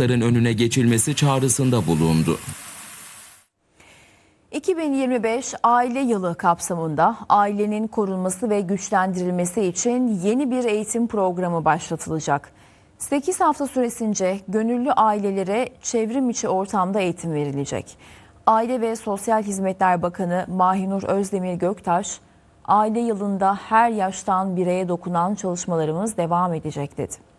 ayrımcılıkların önüne geçilmesi çağrısında bulundu. 2025 Aile Yılı kapsamında ailenin korunması ve güçlendirilmesi için yeni bir eğitim programı başlatılacak. 8 hafta süresince gönüllü ailelere çevrim içi ortamda eğitim verilecek. Aile ve Sosyal Hizmetler Bakanı Mahinur Özdemir Göktaş, aile yılında her yaştan bireye dokunan çalışmalarımız devam edecek dedi.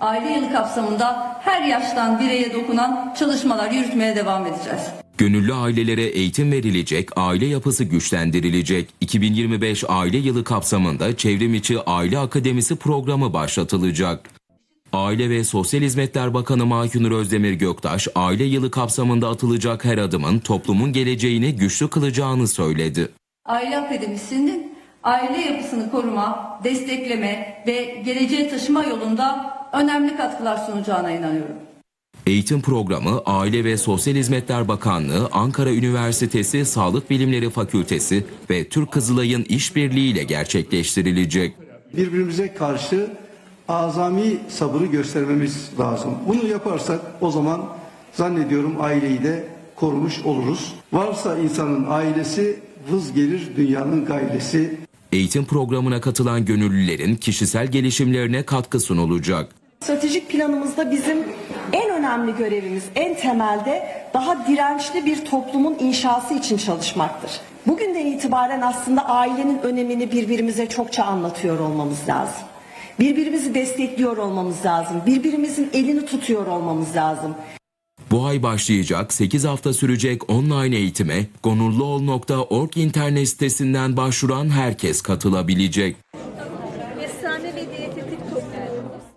Aile yılı kapsamında her yaştan bireye dokunan çalışmalar yürütmeye devam edeceğiz. Gönüllü ailelere eğitim verilecek, aile yapısı güçlendirilecek. 2025 Aile Yılı kapsamında Çevrimiçi Aile Akademisi programı başlatılacak. Aile ve Sosyal Hizmetler Bakanı Mahkunur Özdemir Göktaş, aile yılı kapsamında atılacak her adımın toplumun geleceğini güçlü kılacağını söyledi. Aile Akademisi'nin aile yapısını koruma, destekleme ve geleceğe taşıma yolunda önemli katkılar sunacağına inanıyorum. Eğitim programı Aile ve Sosyal Hizmetler Bakanlığı, Ankara Üniversitesi Sağlık Bilimleri Fakültesi ve Türk Kızılay'ın işbirliğiyle gerçekleştirilecek. birbirimize karşı azami sabırı göstermemiz lazım. Bunu yaparsak o zaman zannediyorum aileyi de korumuş oluruz. Varsa insanın ailesi vız gelir dünyanın gailesi. Eğitim programına katılan gönüllülerin kişisel gelişimlerine katkı sunulacak. Stratejik planımızda bizim en önemli görevimiz en temelde daha dirençli bir toplumun inşası için çalışmaktır. Bugünden itibaren aslında ailenin önemini birbirimize çokça anlatıyor olmamız lazım. Birbirimizi destekliyor olmamız lazım. Birbirimizin elini tutuyor olmamız lazım. Bu ay başlayacak 8 hafta sürecek online eğitime gonurluol.org internet sitesinden başvuran herkes katılabilecek.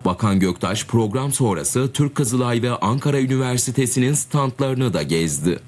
Bakan Göktaş program sonrası Türk Kızılay ve Ankara Üniversitesi'nin standlarını da gezdi.